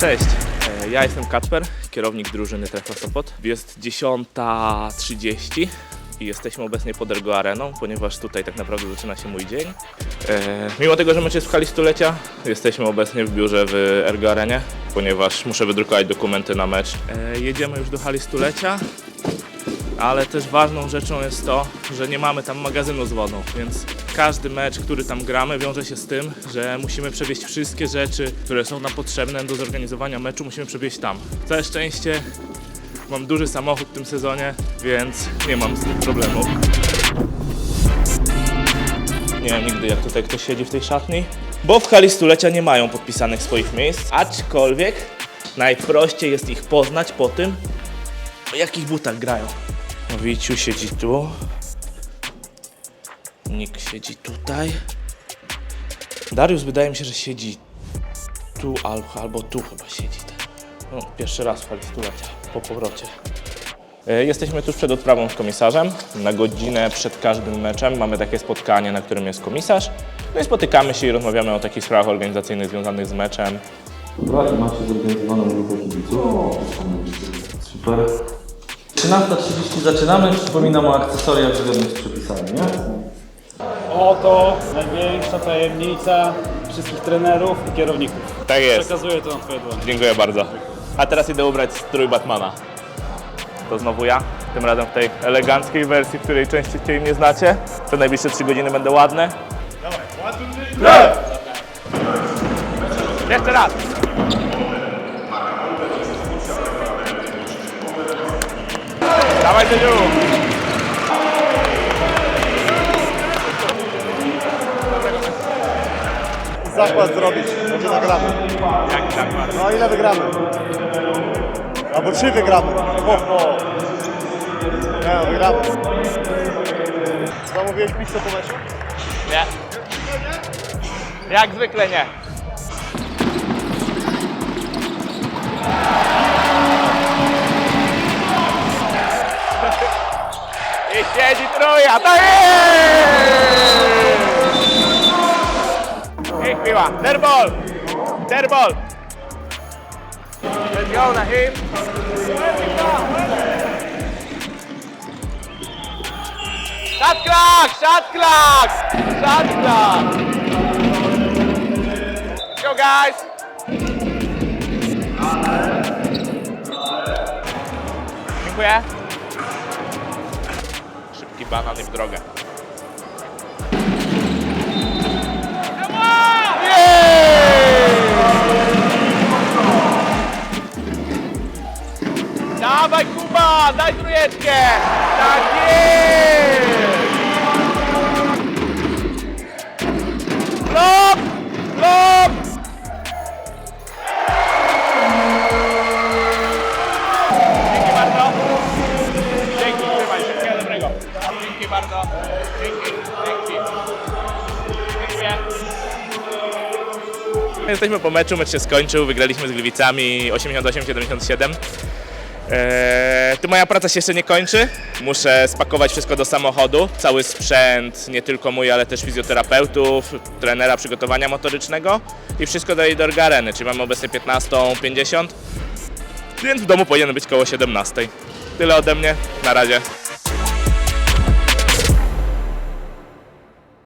Cześć, e, ja jestem Kacper, kierownik drużyny Trefa Sopot. Jest 10.30 i jesteśmy obecnie pod Ergo Areną, ponieważ tutaj tak naprawdę zaczyna się mój dzień. E, mimo tego, że mecz jest w hali stulecia, jesteśmy obecnie w biurze w Ergo Arenie, ponieważ muszę wydrukować dokumenty na mecz. E, jedziemy już do hali stulecia, ale też ważną rzeczą jest to, że nie mamy tam magazynu z wodą, więc każdy mecz, który tam gramy, wiąże się z tym, że musimy przewieźć wszystkie rzeczy, które są nam potrzebne do zorganizowania meczu, musimy przewieźć tam. Całe szczęście mam duży samochód w tym sezonie, więc nie mam z tym problemu. Nie wiem nigdy jak tutaj ktoś siedzi w tej szatni, bo w hali stulecia nie mają podpisanych swoich miejsc, aczkolwiek najprościej jest ich poznać po tym, w jakich butach grają. Wiciu siedzi tu. Nick siedzi tutaj. Darius wydaje mi się, że siedzi tu albo, albo tu chyba siedzi. No, pierwszy raz w hali stulecia po powrocie. E, Jesteśmy tuż przed odprawą z komisarzem. Na godzinę przed każdym meczem mamy takie spotkanie, na którym jest komisarz. No i spotykamy się i rozmawiamy o takich sprawach organizacyjnych związanych z meczem. Dobra, i macie zorganizowaną grupę kibiców. Super. 13.30 zaczynamy. Przypominam o akcesoriach zgodnych z przepisami, nie? Oto największa tajemnica wszystkich trenerów i kierowników. Tak jest. Przekazuję to na Twoje dłonie. Dziękuję bardzo. A teraz idę ubrać strój Batmana. To znowu ja, tym razem w tej eleganckiej wersji, której częściej mnie znacie. Te najbliższe 3 godziny będę ładny. Dawaj, Jeszcze raz. Dawaj, Tydziu. Zakład zrobić, będzie nagramy. Jaki zakład? No ile wygramy? Albo czy wygramy? Ho, ho. Nie, wygramy. Zamówiłeś pizzę po meczu? Nie. Jak zwykle nie. I siedzi trójka, to jest! Chwila, derbol! Derbol! Let's go na him! Shot clock! Shot clock! Shot clock! Let's go guys! Dziękuję. Szybki banan i w drogę. Dawaj Kuba, daj trójeczkę! Tak jest! Lop! Lop! Dzięki bardzo. Dzięki, trzymaj, wszystkiego dobrego. Dzięki bardzo. Dzięki, dzięki. Dziękuję. Jesteśmy po meczu, mecz się skończył, wygraliśmy z Gliwicami 88-77. Eee, tu moja praca się jeszcze nie kończy. Muszę spakować wszystko do samochodu. Cały sprzęt, nie tylko mój, ale też fizjoterapeutów, trenera przygotowania motorycznego i wszystko do do Areny, czyli mamy obecnie 15.50, więc w domu powinien być koło 17. Tyle ode mnie, na razie.